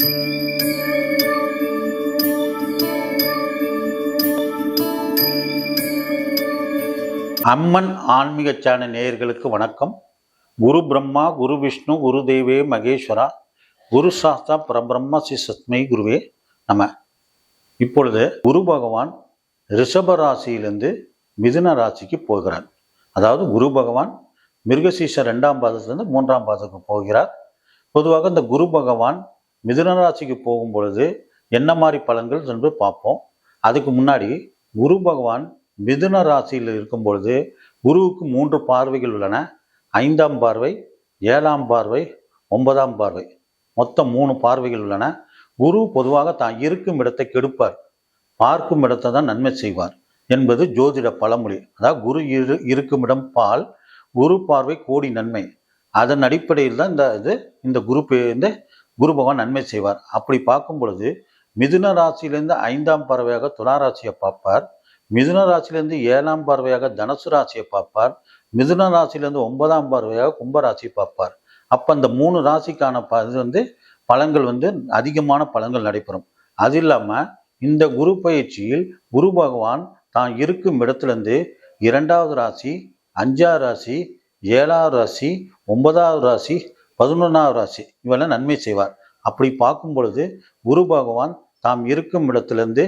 அம்மன் ஆன்மீக சேனல் நேயர்களுக்கு வணக்கம். குரு பிரம்மா குரு விஷ்ணு குரு தேவே மகேஸ்வரா குரு சாஸ்தா பரபிரம்ம ஸ்ரீ சத்மை குருவே நம. இப்பொழுது குரு பகவான் ரிஷப ராசியிலிருந்து மிதுன ராசிக்கு போகிறார். அதாவது குரு பகவான் மிருகசீச ரெண்டாம் பாதத்திலிருந்து மூன்றாம் பாதத்துக்கு போகிறார். பொதுவாக இந்த குரு பகவான் மிதுன ராசிக்கு போகும் பொழுது என்ன மாதிரி பலன்கள் என்று பார்ப்போம். அதுக்கு முன்னாடி குரு பகவான் மிதுன ராசியில் இருக்கும் பொழுது குருவுக்கு மூன்று பார்வைகள் உள்ளன. ஐந்தாம் பார்வை ஏழாம் பார்வை ஒன்பதாம் பார்வை. மொத்தம் மூணு பார்வைகள் உள்ளன. குரு பொதுவாக தான் இருக்கும் இடத்தை கெடுப்பார். பார்க்கும் இடத்தை தான் நன்மை செய்வார் என்பது ஜோதிட பழமொழி. அதாவது குரு இரு இருக்கும் இடம் பால் குரு பார்வை கோடி நன்மை. அதன் அடிப்படையில் தான் இந்த இது இந்த குரு இந்த குரு பகவான் நன்மை செய்வார். அப்படி பார்க்கும் பொழுது மிதுன ராசியிலேருந்து ஐந்தாம் பறவையாக துலா ராசியை பார்ப்பார். மிதுன ராசியிலேருந்து ஏழாம் பார்வையாக தனுசு ராசியை பார்ப்பார். மிதுன ராசியிலேருந்து ஒன்பதாம் பார்வையாக கும்பராசியை பார்ப்பார். அப்போ அந்த மூணு ராசிக்கான ப இது வந்து பலன்கள் வந்து அதிகமான பலன்கள் நடைபெறும். அது இல்லாமல் இந்த குரு பயிற்சியில் குரு பகவான் தான் இருக்கும் இடத்துலேருந்து இரண்டாவது ராசி அஞ்சாவது ராசி ஏழாவது ராசி ஒன்பதாவது ராசி பதினொன்றாவது ராசி. இவெல்லாம் நன்மை செய்வார். அப்படி பார்க்கும் பொழுது குரு பகவான் தாம் இருக்கும் இடத்திலிருந்து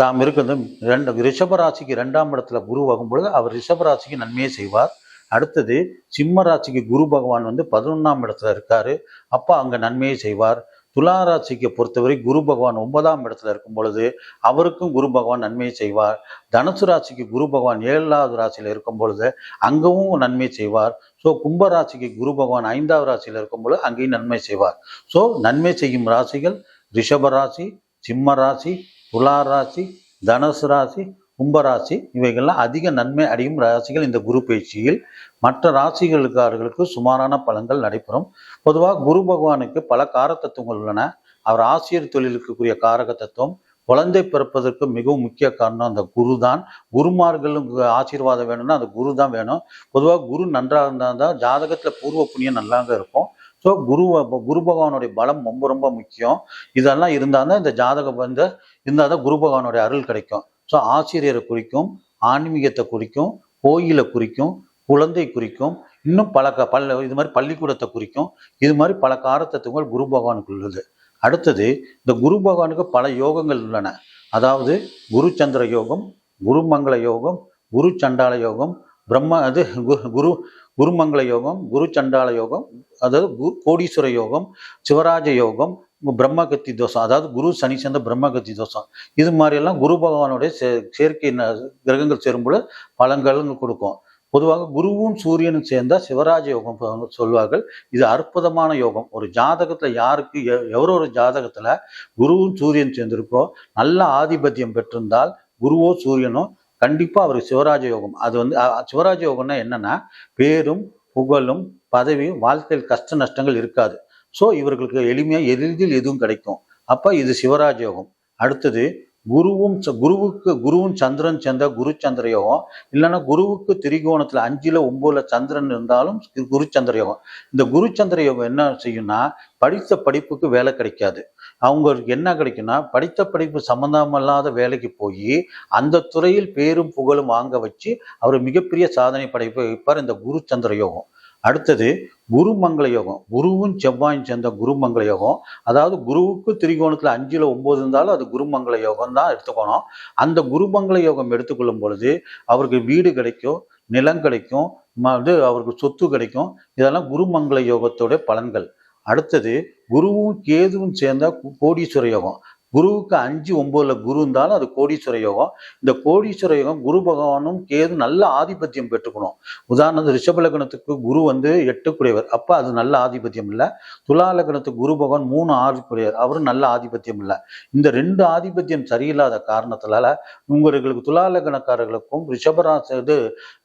தாம் இருக்கிறது ரெண்டு ரிஷப ராசிக்கு ரெண்டாம் இடத்துல குரு ஆகும்பொழுது அவர் ரிஷப ராசிக்கு நன்மையை செய்வார். அடுத்தது சிம்ம ராசிக்கு குரு பகவான் வந்து பதினொன்றாம் இடத்துல இருக்காரு. அப்போ அங்கே நன்மையை செய்வார். துலாராசிக்கு பொறுத்தவரை குரு பகவான் ஒன்பதாம் இடத்துல இருக்கும் பொழுது அவருக்கும் குரு பகவான் நன்மையை செய்வார். தனுசு ராசிக்கு குரு பகவான் ஏழாவது ராசியில் இருக்கும் பொழுது அங்கவும் நன்மை செய்வார். ஸோ கும்ப ராசிக்கு குரு பகவான் ஐந்தாவது ராசியில் இருக்கும் பொழுது அங்கேயும் நன்மை செய்வார். ஸோ நன்மை செய்யும் ராசிகள் ரிஷப ராசி சிம்ம ராசி துலா ராசி தனுசு ராசி கும்பராசி இவைகள்லாம் அதிக நன்மை அடையும் ராசிகள் இந்த குரு பயிற்சியில். மற்ற ராசிகளுக்காரர்களுக்கு சுமாரான பலன்கள் நடைபெறும். பொதுவாக குரு பகவானுக்கு பல காரத்தத்துவங்கள் உள்ளன. அவர் ஆசிரியர் தொழிலுக்குரிய காரக தத்துவம் குழந்தை பிறப்பதற்கு மிகவும் முக்கிய காரணம் அந்த குரு தான் குருமார்களும் ஆசீர்வாதம் வேணும்னா அந்த குரு தான் வேணும். பொதுவாக குரு நன்றாக இருந்தால் தான் ஜாதகத்தில் பூர்வ புண்ணியம் நல்லாங்க இருக்கும். ஸோ குரு குரு பகவானுடைய பலம் ரொம்ப ரொம்ப முக்கியம். இதெல்லாம் இருந்தால் தான் இந்த ஜாதகம் வந்து இருந்தால் தான் குரு பகவானுடைய அருள் கிடைக்கும். ஸோ ஆசிரியரை குறிக்கும் ஆன்மீகத்தை குறிக்கும் கோயிலை குறிக்கும் குழந்தை குறிக்கும் இன்னும் பல க பல்ல இது மாதிரி பள்ளிக்கூடத்தை குறிக்கும் இது மாதிரி பல காரத்தத்துவங்கள் குரு பகவானுக்கு உள்ளது. அடுத்தது இந்த குரு பகவானுக்கு பல யோகங்கள் உள்ளன. அதாவது குரு சந்திர யோகம் குருமங்கள யோகம் குரு சண்டால யோகம் பிரம்ம அது கு- குரு குருமங்கள யோகம் குரு சண்டால யோகம் அதாவது கு- கோடீஸ்வர யோகம் சிவராஜ யோகம் பிரம்மகத்தி தோஷம் அதாவது குரு சனி சேர்ந்த பிரம்மகத்தி தோஷம் இது மாதிரியெல்லாம் குரு பகவானுடைய சே- சேர்க்கை ந- கிரகங்கள் சேரும்போது பலன்கள் கொடுக்கும். பொதுவாக குருவும் சூரியனும் சேர்ந்தா சிவராஜ யோகம் சொல்வார்கள். இது அற்புதமான யோகம். ஒரு ஜாதகத்துல யாருக்கு எவரோ ஒரு ஜாதகத்துல குருவும் சூரியன் சேர்ந்திருக்கோ நல்ல ஆதிபத்தியம் பெற்றிருந்தால் குருவோ சூரியனோ கண்டிப்பா அவருக்கு சிவராஜ யோகம். அது வந்து சிவராஜ யோகம்னா என்னன்னா பேரும் புகழும் பதவியும் வாழ்க்கையில் கஷ்ட நஷ்டங்கள் இருக்காது. ஸோ இவர்களுக்கு எளிமையாக எளிதில் எதுவும் கிடைக்கும். அப்போ இது சிவராஜ யோகம் அடுத்தது குருவும் ச- குருவுக்கு குருவும் சந்திரன் சேர்ந்த குரு சந்திர யோகம் இல்லைன்னா குருவுக்கு திரிகோணத்தில் அஞ்சில் ஒன்பதுல சந்திரன் இருந்தாலும் குரு சந்திர யோகம் இந்த குரு சந்திர யோகம் என்ன செய்யும்னா படித்த படிப்புக்கு வேலை கிடைக்காது. அவங்களுக்கு என்ன கிடைக்கும்னா படித்த படிப்பு சம்பந்தமில்லாத வேலைக்கு போய் அந்த துறையில் பேரும் புகழும் வாங்க வச்சு அவர் மிகப்பெரிய சாதனை படைப்பை வைப்பார் இந்த குரு சந்திர யோகம் அடுத்தது குருமங்கள யோகம். குருவும் செவ்வாயும் சேர்ந்த குருமங்கள யோகம். அதாவது குருவுக்கு திரிகோணத்தில் அஞ்சில் ஒம்பது இருந்தாலும் அது குருமங்கள யோகம் தான் எடுத்துக்கணும். அந்த குருமங்கள யோகம் எடுத்துக்கொள்ளும் பொழுது அவருக்கு வீடு கிடைக்கும் நிலம் கிடைக்கும் ம- இது அவருக்கு சொத்து கிடைக்கும். இதெல்லாம் குருமங்கள யோகத்தோட பலன்கள். அடுத்தது குருவும் கேதுவும் சேர்ந்த கோடீஸ்வர யோகம். குருவுக்கு அஞ்சு ஒன்பதுல குரு இருந்தாலும் அது கோடீஸ்வர யோகம். இந்த கோடீஸ்வர யோகம் குரு பகவானும் கேது நல்ல ஆதிபத்தியம் பெற்றுக்கணும். உதாரணத்துக்கு ரிஷப லக்னத்துக்கு குரு வந்து எட்டுக்குடையவர் அப்போ அது நல்ல ஆதிபத்தியம் இல்லை. துலா லக்னத்துக்கு குரு பகவான் மூணு ஆதிக்குடையவர் அவரும் நல்ல ஆதிபத்தியம் இல்லை. இந்த ரெண்டு ஆதிபத்தியம் சரியில்லாத காரணத்தினால உங்களுக்கு துலா லக்னக்காரர்களுக்கும் ரிஷபராசி இது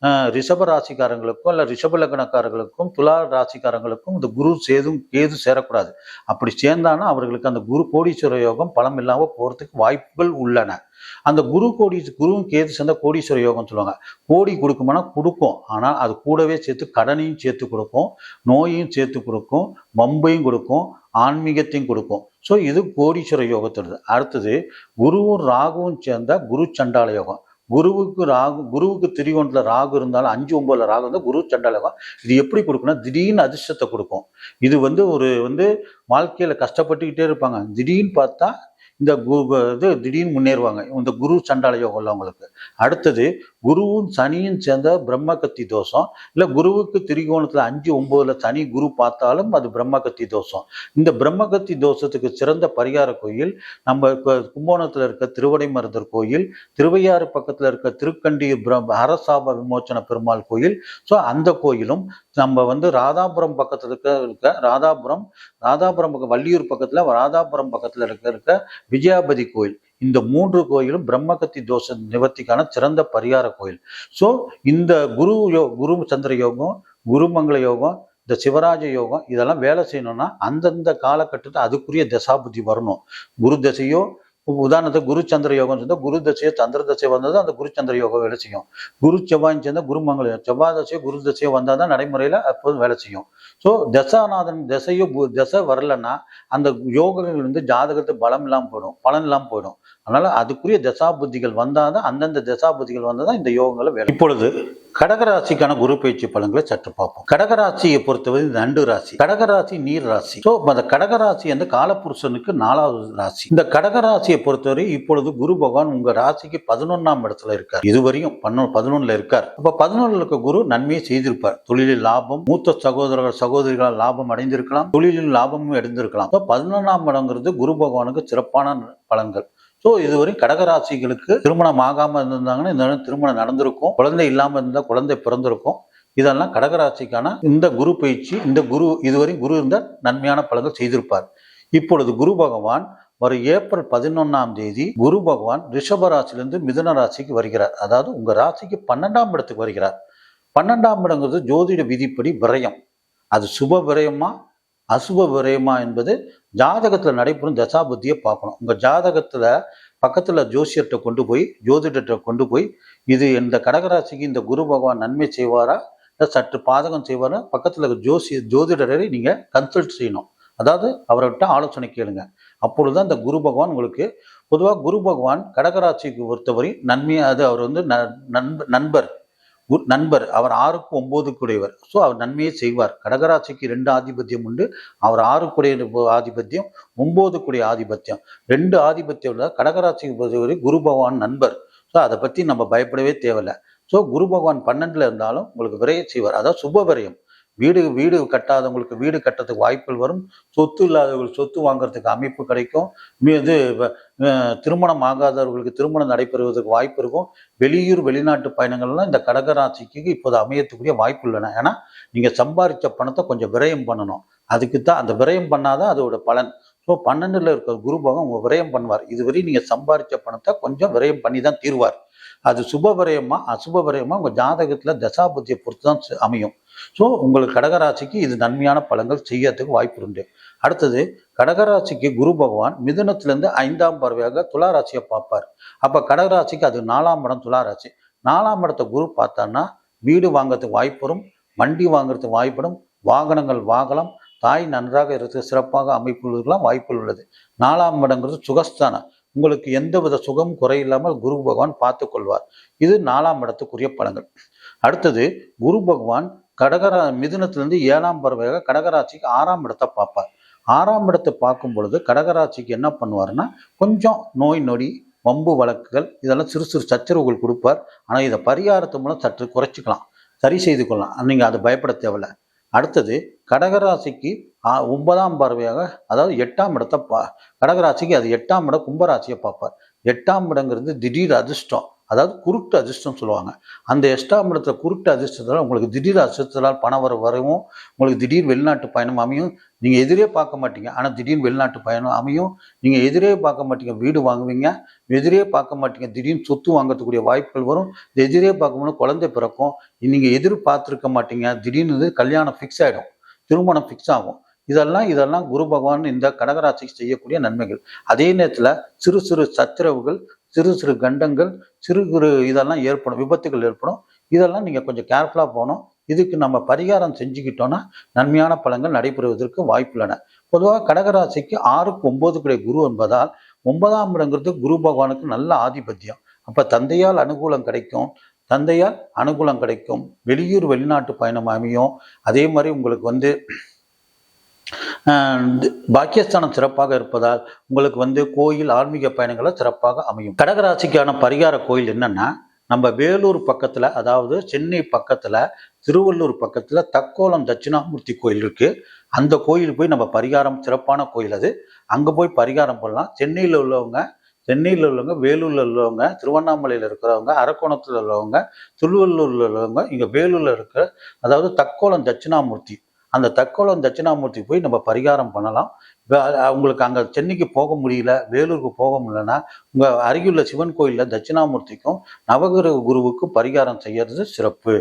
அஹ், ரிஷப ராசிக்காரங்களுக்கும் இல்ல ரிஷப லக்னக்காரர்களுக்கும் துலா ராசிக்காரங்களுக்கும் இந்த குரு சேதும் கேது சேரக்கூடாது. அப்படி சேர்ந்தானா அவர்களுக்கு அந்த குரு கோடீஸ்வர யோகம் பலம் இல்லாமல் போகிறதுக்கு வாய்ப்புகள் உள்ளன. அந்த குரு கோடி குருவும் கேது சேர்ந்த கோடீஸ்வர யோகம் சொல்லுவாங்க. கோடி கொடுக்குமானா கொடுக்கும். ஆனால் அது கூடவே சேர்த்து கடனையும் சேர்த்து கொடுக்கும் நோயையும் சேர்த்து கொடுக்கும் வம்பையும் கொடுக்கும் ஆன்மீகத்தையும் கொடுக்கும். ஸோ இது கோடீஸ்வர யோகத்தோடது அடுத்தது குருவும் ராகுவும் சேர்ந்த குரு சண்டால யோகம். குருவுக்கு ராகு குருவுக்கு திரிகோணத்தில் ராகு இருந்தாலும் அஞ்சு ஒன்பதுல ராகு இருந்தால் குரு சண்டாலகம் இது எப்படி கொடுக்குன்னா திடீர்னு அதிர்ஷ்டத்தை கொடுக்கும். இது வந்து ஒரு வந்து வாழ்க்கையில் கஷ்டப்பட்டுக்கிட்டே இருப்பாங்க. திடீர்னு பார்த்தா இந்த கு- இது திடீர்னு முன்னேறுவாங்க. இந்த குரு சண்டால யோகம் உள்ளவங்களுக்கு அடுத்தது குருவும் சனியும் சேர்ந்த பிரம்மகத்தி தோஷம். இல்லை குருவுக்கு திரிகோணத்தில் அஞ்சு ஒம்போதுல சனி குரு பார்த்தாலும் அது பிரம்ம கத்தி தோஷம். இந்த பிரம்மகத்தி தோஷத்துக்கு சிறந்த பரிகார கோயில் நம்ம இப்போ இருக்க இருக்க திருவடைமருதர் கோயில் திருவையாறு பக்கத்தில் இருக்க திருக்கண்டி பிரம் அரசாப விமோச்சன பெருமாள் கோயில். ஸோ அந்த கோயிலும் நம்ம வந்து ராதாபுரம் பக்கத்தில் இருக்க இருக்க ராதாபுரம் ராதாபுரம் பக்கம் வள்ளியூர் பக்கத்தில் ராதாபுரம் பக்கத்தில் இருக்க இருக்க விஜயாபதி கோயில். இந்த மூன்று கோயிலும் பிரம்மகத்தி தோஷ நிவர்த்திக்கான சிறந்த பரிகார கோயில். ஸோ இந்த குரு யோ குரு சந்திர யோகம் குருமங்கள யோகம் இந்த சிவராஜ யோகம் இதெல்லாம் வேலை செய்யணும்னா அந்தந்த காலகட்டத்தில் அதுக்குரிய தசாபுத்தி வரணும். குரு தசையோ உதாரணத்துக்கு குரு சந்திர யோகம் சேர்ந்தா குரு தசையோ சந்திர தசை வந்தது அந்த குரு சந்திர யோகம் வேலை செய்யும். குரு செவ்வாய் சேர்ந்தால் குருமங்கலம் செவ்வாய் தசையோ குரு தசையோ வந்தால் தான் நடைமுறையில் அப்போதும் வேலை செய்யும். ஸோ தசாநாதன் தசையோ பு- வரலன்னா அந்த யோகங்கள் வந்து ஜாதகத்து பலம் இல்லாமல் போயிடும். பலன் இல்லாமல் போயிடும். அதனால அதுக்குரிய தசாபுத்திகள் வந்தால் தான் அந்தந்த தசாபுத்திகள் வந்தால் தான் இந்த யோகங்களை வேலை இப்பொழுது கடகராசிக்கான குரு பயிற்சி பலன்களை சற்று பார்ப்போம். கடகராசியை பொறுத்தவரை நண்டு ராசி. கடகராசி நீர் ராசி. ஸோ அந்த கடகராசி அந்த காலபுருஷனுக்கு நாலாவது ராசி. இந்த கடகராசியை பொறுத்தவரை இப்பொழுது குரு பகவான் உங்க ராசிக்கு பதினொன்னாம் இடத்துல இருக்கார். இதுவரையும் பன்னொ பதினொன்னுல இருக்கார். அப்ப பதினொன்னுல இருக்க குரு நன்மையை செய்திருப்பார். தொழிலில் லாபம் மூத்த சகோதரர்கள் சகோதரிகளால் லாபம் அடைந்திருக்கலாம் தொழிலில் லாபமும் அடைந்திருக்கலாம். அப்ப பதினொன்றாம் இடங்கிறது குரு பகவானுக்கு சிறப்பான பலன்கள். ஸோ இதுவரை கடகராசிகளுக்கு திருமணம் ஆகாமல் இருந்திருந்தாங்கன்னா இந்த திருமணம் நடந்திருக்கும். குழந்தை இல்லாமல் இருந்தால் குழந்தை பிறந்திருக்கும். இதெல்லாம் கடகராசிக்கான இந்த குரு பயிற்சி இந்த குரு இதுவரை குரு இருந்தால் நன்மையான பலன்கள் செய்திருப்பார். இப்பொழுது குரு பகவான் வரும் ஏப்ரல் பதினொன்னாம் தேதி குரு பகவான் ரிஷப ராசியிலிருந்து மிதுன ராசிக்கு வருகிறார். அதாவது உங்கள் ராசிக்கு பன்னெண்டாம் இடத்துக்கு வருகிறார். பன்னெண்டாம் இடங்கிறது ஜோதிட விதிப்படி விரயம். அது சுப விரயமா அசுப விரயமா என்பது ஜாதகத்தில் நடைபெறும் தசாபுத்தியை பார்க்கணும். உங்கள் ஜாதகத்தில் பக்கத்தில் ஜோசியர்கிட்ட கொண்டு போய் ஜோதிடர்கிட்ட கொண்டு போய் இது இந்த கடகராசிக்கு இந்த குரு பகவான் நன்மை செய்வாரா? இல்லை சற்று பாதகம் செய்வாரா? பக்கத்தில் ஜோசி ஜோதிடரை நீங்கள் கன்சல்ட் செய்யணும். அதாவது அவர்கிட்ட ஆலோசனை கேளுங்க. அப்பொழுது இந்த குரு பகவான் உங்களுக்கு பொதுவாக குரு பகவான் கடகராசிக்கு பொறுத்தவரை நன்மையாக அது அவர் வந்து ந- நண்பர். நண்பர் அவர் ஆறுக்கு ஒம்போதுக்குடையவர். ஸோ அவர் நன்மையை செய்வார். கடகராசிக்கு ரெண்டு ஆதிபத்தியம் உண்டு. அவர் ஆறுக்குடைய ஆதிபத்தியம் ஒம்போதுக்குடைய ஆதிபத்தியம். ரெண்டு ஆதிபத்தியம் உள்ள கடகராசிக்கு பொறுத்தவரை குரு பகவான் நண்பர். ஸோ அதை பற்றி நம்ம பயப்படவே தேவையில்லை. ஸோ குரு பகவான் பன்னெண்டில் இருந்தாலும் உங்களுக்கு விரைய செய்வார். அதாவது சுப விரயம். வீடு வீடு கட்டாதவங்களுக்கு வீடு கட்டுறதுக்கு வாய்ப்புகள் வரும். சொத்து இல்லாதவர்கள் சொத்து வாங்குறதுக்கு அமைப்பு கிடைக்கும். இது வ- திருமணம் ஆகாதவர்களுக்கு திருமணம் நடைபெறுவதற்கு வாய்ப்பு இருக்கும். வெளியூர் வெளிநாட்டு பயணங்கள்லாம் இந்த கடகராசிக்கு இப்போது அமையத்துக்குரிய வாய்ப்பு இல்லைனா ஏன்னா நீங்கள் சம்பாதிச்ச பணத்தை கொஞ்சம் விரயம் பண்ணணும். அதுக்கு தான் அந்த விரயம் பண்ணாதான் அதோட பலன். ஸோ பன்னெண்டில் இருக்கிற குரு பகவான் விரயம் பண்ணுவார். இதுவரை நீங்கள் சம்பாதிச்ச பணத்தை கொஞ்சம் விரயம் பண்ணி தான் தீர்வார். அது சுப விரயமா உங்கள் ஜாதகத்தில் தசாபுத்தியை பொறுத்து தான் அமையும். ஸோ உங்களுக்கு கடகராசிக்கு இது நன்மையான பலங்கள் செய்யறதுக்கு வாய்ப்பு உண்டு. அடுத்தது கடகராசிக்கு குரு பகவான் மிதுனத்திலேருந்து ஐந்தாம் பறவையாக துளாராசியை பார்ப்பார். அப்போ கடகராசிக்கு அது நாலாம் இடம் துளாராசி. நாலாம் இடத்த குரு பார்த்தான்னா வீடு வாங்குறதுக்கு வாய்ப்பு வண்டி வாங்குறதுக்கு வாய்ப்படும் வாகனங்கள் வாங்கலாம் தாய் நன்றாக இருக்க சிறப்பாக அமைப்புகளுக்கெல்லாம் வாய்ப்புகள் உள்ளது. நாலாம் இடங்கிறது சுகஸ்தானம். உங்களுக்கு எந்தவித சுகம் குறையில்லாமல் குரு பகவான் பார்த்து கொள்வார். இது நாலாம் இடத்துக்குரிய பலன்கள். அடுத்தது குரு பகவான் கடகரா மிதுனத்திலிருந்து ஏழாம் பறவையாக கடகராட்சிக்கு ஆறாம் இடத்தை பார்ப்பார். ஆறாம் இடத்தை பார்க்கும் பொழுது கடகராட்சிக்கு என்ன பண்ணுவார்னா கொஞ்சம் நோய் நொடி வம்பு வழக்குகள் இதெல்லாம் சிறு சிறு சச்சரவுகள் கொடுப்பார். ஆனால் இதை பரிகாரத்து மூலம் சற்று குறைச்சிக்கலாம். சரி செய்து கொள்ளலாம். நீங்கள் அதை பயப்பட தேவையில்ல. அடுத்தது கடகராசிக்கு ஒன்பதாம் பார்வையாக அதாவது எட்டாம் இடத்தை பா கடகராசிக்கு அது எட்டாம் இடம் கும்பராசியை பார்ப்பார். எட்டாம் இடங்கிறது திடீர் அதிர்ஷ்டம். அதாவது குருட்டு அதிர்ஷ்டம் சொல்லுவாங்க. அந்த எட்டாம் குருட்டு அதிர்ஷ்டத்தில் உங்களுக்கு திடீர் அதிர்ஷ்டத்தால் பணம் வர வரவும் உங்களுக்கு திடீர் வெளிநாட்டு பயணம் அமையும். நீங்கள் எதிரே பார்க்க மாட்டீங்க. ஆனால் திடீர் வெளிநாட்டு பயணம் அமையும். நீங்கள் எதிரே பார்க்க மாட்டீங்க. வீடு வாங்குவீங்க. எதிரே பார்க்க மாட்டீங்க. திடீர்னு சொத்து வாங்கறதுக்கூடிய வாய்ப்புகள் வரும். எதிரே பார்க்கும்போது குழந்தை பிறக்கும். நீங்கள் எதிர்பார்த்துருக்க மாட்டீங்க. திடீர்னு கல்யாணம் ஃபிக்ஸ் ஆகிடும் திருமணம் ஃபிக்ஸ் ஆகும். இதெல்லாம் இதெல்லாம் குரு பகவான் இந்த கடகராசிக்கு செய்யக்கூடிய நன்மைகள். அதே நேரத்தில் சிறு சிறு சச்சரவுகள் சிறு சிறு கண்டங்கள் சிறு சிறு இதெல்லாம் ஏற்படும் விபத்துகள் ஏற்படும். இதெல்லாம் நீங்கள் கொஞ்சம் கேர்ஃபுல்லாக போகணும். இதுக்கு நம்ம பரிகாரம் செஞ்சுக்கிட்டோன்னா நன்மையான பலங்கள் நடைபெறுவதற்கு வாய்ப்புள்ளன. பொதுவாக கடகராசிக்கு ஆறுக்கு ஒன்பதுக்குடைய குரு என்பதால் ஒன்பதாம் இடங்கிறது குரு பகவானுக்கு நல்ல ஆதிபத்தியம். அப்போ தந்தையால் அனுகூலம் கிடைக்கும். தந்தையால் அனுகூலம் கிடைக்கும். வெளியூர் வெளிநாட்டு பயணம் அமையும். அதே மாதிரி உங்களுக்கு வந்து பாக்கியஸ்தானம் சிறப்பாக இருப்பதால் உங்களுக்கு வந்து கோயில் ஆன்மீக பயணங்களை சிறப்பாக அமையும். கடகராசிக்கான பரிகார கோயில் என்னன்னா நம்ம வேலூர் பக்கத்தில் அதாவது சென்னை பக்கத்தில் திருவள்ளூர் பக்கத்தில் தக்கோலம் தட்சிணாமூர்த்தி கோயில் இருக்குது அந்த கோயில் போய் நம்ம பரிகாரம் சிறப்பான கோயில் அது. அங்கே போய் பரிகாரம் பண்ணலாம். சென்னையில் உள்ளவங்க சென்னையில் உள்ளவங்க வேலூரில் உள்ளவங்க திருவண்ணாமலையில் இருக்கிறவங்க அரக்கோணத்தில் உள்ளவங்க திருவள்ளூரில் உள்ளவங்க இங்கே வேலூரில் இருக்கிற அதாவது தக்கோலம் தட்சிணாமூர்த்தி அந்த தக்கோலம் தட்சிணாமூர்த்தி போய் நம்ம பரிகாரம் பண்ணலாம். வே- உங்களுக்கு அங்கே சென்னைக்கு போக முடியல வேலூருக்கு போக முடியலன்னா உங்கள் அருகிலுள்ள சிவன் கோயிலில் தட்சிணாமூர்த்திக்கும் நவகிரக குருவுக்கும் பரிகாரம் செய்யறது சிறப்பு.